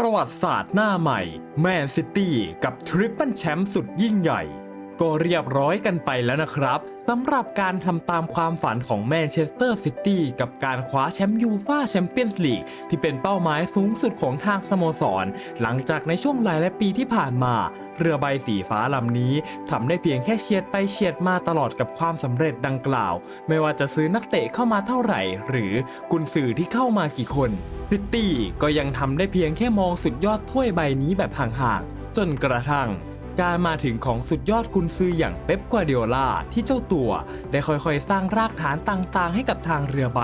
ประวัติศาสตร์หน้าใหม่ แมนซิตี้กับทริปเปิลแชมป์สุดยิ่งใหญ่ ก็เรียบร้อยกันไปแล้วนะครับ สำหรับการทำตามความฝันของแมนเชสเตอร์ซิตี้กับการคว้าแชมป์ยูฟาแชมเปี้ยนส์ลีกที่เป็นเป้าหมายสูงสุดของทางสโมสร หลังจากในช่วงหลายหลายปีที่ผ่านมา เรือใบสีฟ้าลำนี้ทำได้เพียงแค่เฉียดไปเฉียดมาตลอดกับความสำเร็จดังกล่าว ไม่ว่าจะซื้อนักเตะเข้ามาเท่าไหร่ หรือกุนสื่อที่เข้ามากี่คนซิตี้ก็ยังทำได้เพียงแค่มองสุดยอดถ้วยใบนี้แบบห่างๆจนกระทั่ง การมาถึงของสุดยอดกุนซืออย่างเป๊ปกวาเดียล่าที่เจ้าตัวได้ค่อยๆ สร้างรากฐานต่างๆ ให้กับทางเรือใบ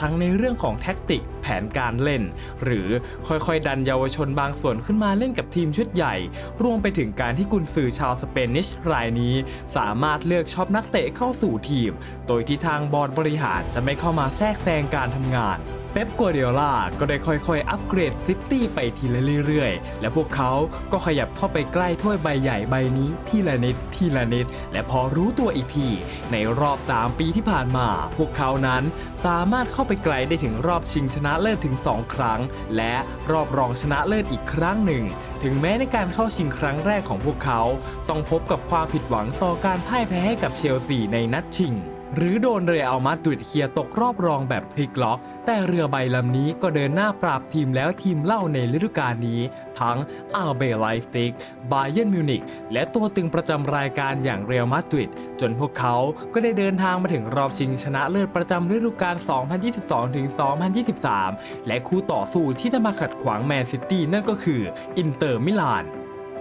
ทั้งในเรื่องของแท็กติกแผนการเล่น หรือค่อยๆ ดันเยาวชนบางส่วนขึ้นมาเล่นกับทีมชุดใหญ่ รวมไปถึงการที่กุนซือชาวสเปนิชรายนี้ สามารถเลือกชอปนักเตะเข้าสู่ทีม โดยที่ทางบอร์ดบริหารจะไม่เข้ามาแทรกแซงการทำงาน เป๊ปกัวเดียล่าก็ได้ค่อยๆ อัปเกรดซิตี้ไปทีละเรื่อยๆ และพวกเขาก็ขยับเข้าไปใกล้ถ้วยใบใหญ่ใบนี้ทีละนิดทีละนิด และพอรู้ตัวอีกที ในรอบ 3 ปีที่ผ่านมา พวกเขานั้นสามารถเข้าไปไกลได้ถึงรอบชิงชนะเลิศถึง 2 ครั้ง และรอบรองชนะเลิศอีกครั้งหนึ่ง ถึงแม้ในการเข้าชิงครั้งแรกของพวกเขา ต้องพบกับความผิดหวังต่อการพ่ายแพ้ให้กับเชลซีในนัดชิง หรือโดนเรอัลมาดริดเคลียร์ตกรอบรองแบบพลิกล็อก แต่เรือใบลำนี้ก็เดินหน้าปราบทีมแล้วทีมเล่าในฤดูกาลนี้ ทั้งอาเบไลฟิกบาเยนมิวนิกและตัวตึงประจำรายการอย่างเรอัลมาดริดจนพวกเขาก็ได้เดินทางมาถึงรอบชิงชนะเลิศประจำฤดูกาล 2022-2023 และคู่ต่อสู้ที่จะมาขัดขวางแมนซิตี้นั่นก็คืออินเตอร์มิลาน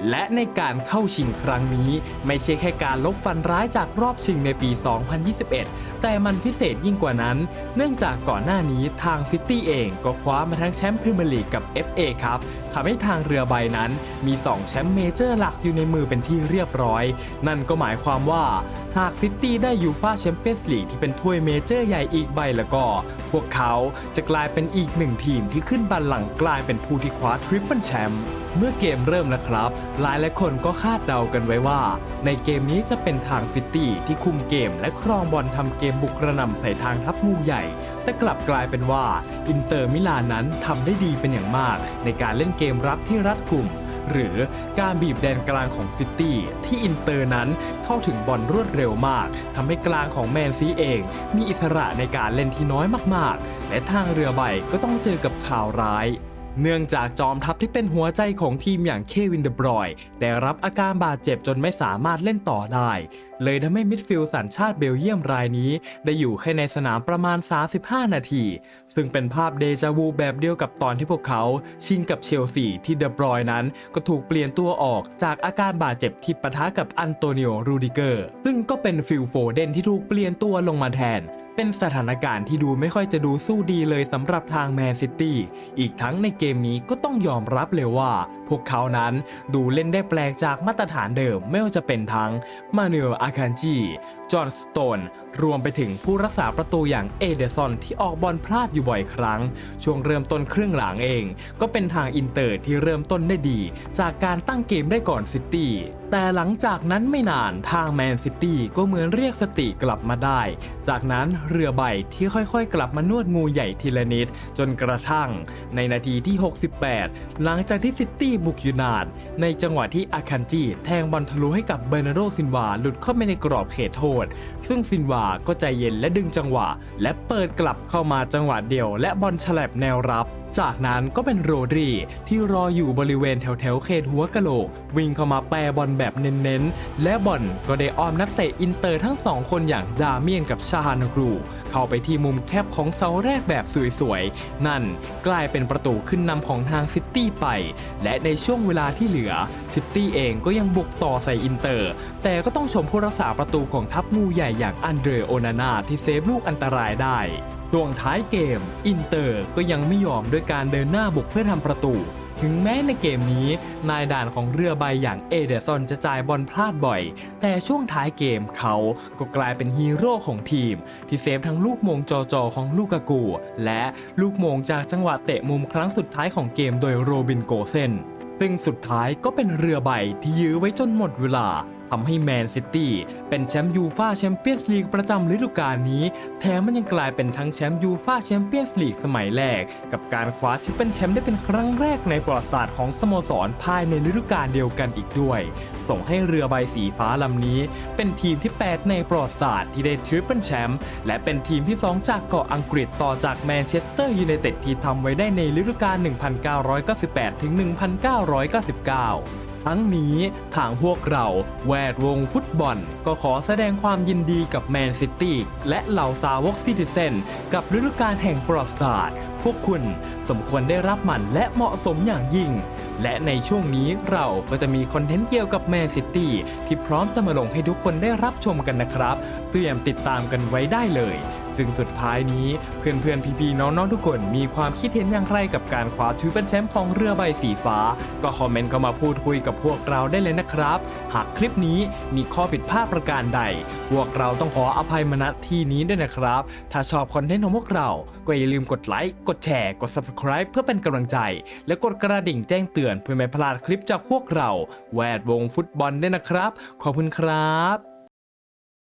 และในการเข้าชิงครั้งนี้ ไม่ใช่แค่การลบฟันร้ายจากรอบชิงในปี 2021 แต่มันพิเศษยิ่งกว่านั้น เนื่องจากก่อนหน้านี้ทางซิตี้เองก็คว้ามาทั้งแชมป์พรีเมียร์ลีกกับ FA ครับทำให้ทางเรือใบนั้นมี 2 แชมป์เมเจอร์หลักอยู่ในมือเป็นที่เรียบร้อย นั่นก็หมายความว่าหากซิตี้ได้ยูฟาแชมเปี้ยนส์ลีกที่เป็นถ้วยเมเจอร์ใหญ่อีกใบแล้วก็ พวกเขาจะกลายเป็นอีกหนึ่งทีมที่ขึ้นบัลลังก์กลายเป็นผู้ที่คว้าทริปเปิลแชมป์ เมื่อเกมเริ่มนะครับ หลายหลายคนก็คาดเดากันไว้ว่า ในเกมนี้จะเป็นทางซิตี้ที่คุมเกมและครองบอลทำเกมบุกกระหน่ำใส่ทางทัพมูใหญ่ แต่กลับกลายเป็นว่า อินเตอร์มิลานนั้นทำได้ดีเป็นอย่างมาก ในการเล่นเกมรับที่รัดกุมหรือการบีบแดนกลางของซิตี้ที่อินเตอร์นั้นเข้าถึงบอลรวดเร็วมากทำให้กลางของแมนซีเอง มีอิสระในการเล่นที่น้อยมากๆ และทางเรือใบก็ต้องเจอกับข่าวร้าย เนื่องจากจอมทัพที่เป็นหัวใจของทีมอย่างเควินเดบรอยน์ได้รับอาการบาดเจ็บจนไม่สามารถเล่นต่อได้ เลยทำให้มิดฟิลด์สัญชาติเบลเยียมรายนี้ ได้อยู่แค่ในสนามประมาณ 35 นาที ซึ่งเป็นภาพเดจาวูแบบเดียวกับตอนที่พวกเขาชิงกับเชลซีที่เดบรอยน์นั้นก็ถูกเปลี่ยนตัวออกจากอาการบาดเจ็บที่ปะทะกับอันโตนิโอ รูดิเกอร์ ซึ่งก็เป็นฟิลโฟเดนที่ถูกเปลี่ยนตัวลงมาแทน เป็นสถานการณ์ที่ดูไม่ค่อยจะดูสู้ดีเลยสำหรับทางแมนซิตี้ อีกทั้งในเกมนี้ก็ต้องยอมรับเลยว่า พวกเขานั้นดูเล่นได้แปลกจากมาตรฐานเดิมไม่ว่าจะเป็นทั้งมาเนลอาคันจี จอห์นสโตน รวมไปถึงผู้รักษาประตูอย่างเอเดซอนที่ออกบอลพลาดอยู่บ่อยครั้ง ช่วงเริ่มต้นครึ่งหลังเอง ก็เป็นทางอินเตอร์ที่เริ่มต้นได้ดี จากการตั้งเกมได้ก่อนซิตี้แต่หลังจากนั้นไม่นานทางแมนซิตี้ก็เหมือนเรียกสติกลับมาได้ จากนั้นเรือใบที่ค่อยๆ กลับมานวดงูใหญ่ทีละนิด จนกระทั่ง ในนาทีที่ 68 หลังจากที่ซิตี้บุกอยู่นาน ในจังหวะที่อาคันจีแทงบอลทะลุให้กับเบอร์นาโดซินวาหลุดเข้าไปในกรอบเขตโทษซึ่งซินวาก็ใจเย็นและดึงจังหวะ และเปิดกลับเข้ามาจังหวะเดียว และบอลฉลับแนวรับ จากนั้นก็เป็นโรดรีที่รออยู่บริเวณแถวแถวเขตหัวกะโหลก วิ่งเข้ามาแปรบอลแบบเน้นๆ และบอลก็ได้อ้อมนักเตะอินเตอร์ทั้งสองคนอย่างดาเมียนกับชาฮานกรู เข้าไปที่มุมแคบของเสาแรกแบบสวยๆ นั่นกลายเป็นประตูขึ้นนำของทางซิตี้ไป และในช่วงเวลาที่เหลือซิตี้เองก็ยังบุกต่อใส่อินเตอร์ แต่ก็ต้องชมผู้รักษาประตูของทัพงูใหญ่อย่างอันเดรโอนานาที่เซฟลูกอันตรายได้ช่วงท้ายเกม อินเตอร์ก็ยังไม่ยอมด้วยการเดินหน้าบุกเพื่อทำประตู ถึงแม้ในเกมนี้ นายด่านของเรือใบอย่างเอเดซอนจะจ่ายบอลพลาดบ่อย แต่ช่วงท้ายเกมเขาก็กลายเป็นฮีโร่ของทีม ที่เซฟทั้งลูกมงจอจอของลูกากู และลูกมงจากจังหวะเตะมุมครั้งสุดท้ายของเกมโดยโรบินโกเซนซึ่งสุดท้ายก็เป็นเรือใบที่ยื้อไว้จนหมดเวลา ทำให้แมนซิตี้เป็นแชมป์ยูฟาแชมเปี้ยนส์ลีกประจำฤดูกาลนี้ แถมมันยังกลายเป็นทั้งแชมป์ยูฟาแชมเปี้ยนส์ลีกสมัยแรก กับการคว้าทริปเปิลแชมป์ได้เป็นครั้งแรกในประวัติศาสตร์ของสโมสรภายในฤดูกาลเดียวกันอีกด้วย ส่งให้เรือใบสีฟ้าลำนี้ เป็นทีมที่ 8 ในประวัติศาสตร์ที่ได้ทริปเปิลแชมป์และเป็นทีมที่ 2 จากเกาะอังกฤษต่อจากแมนเชสเตอร์ยูไนเต็ดที่ทำไว้ได้ในฤดูกาล1998-1999 ทั้งนี้ทางพวกเราแวดวงฟุตบอล ก็ขอแสดงความยินดีกับแมนซิตี้และเหล่าสาวกซิติเซนกับฤดูกาลแห่งประวัติศาสตร์ พวกคุณสมควรได้รับมันและเหมาะสมอย่างยิ่ง และในช่วงนี้เราก็จะมีคอนเทนต์เกี่ยวกับแมนซิตี้ที่พร้อมจะมาลงให้ทุกคนได้รับชมกันนะครับ เตรียมติดตามกันไว้ได้เลย ซึ่งสุดท้ายนี้เพื่อนๆพี่ๆน้องๆทุกคนมีความคิดเห็นอย่างไรกับการคว้าทริปเปิลแชมป์ของเรือใบสีฟ้า ก็คอมเมนต์เข้ามาพูดคุยกับพวกเราได้เลยนะครับ หากคลิปนี้มีข้อผิดพลาดประการใด พวกเราต้องขออภัยมาณที่นี้ด้วยนะครับ ถ้าชอบคอนเทนต์ของพวกเรา ก็อย่าลืมกดไลค์กดแชร์กด subscribe เพื่อเป็นกำลังใจ และกดกระดิ่งแจ้งเตือนเพื่อไม่พลาดคลิปจากพวกเรา แวดวงฟุตบอลด้วยนะครับ ขอบคุณครับ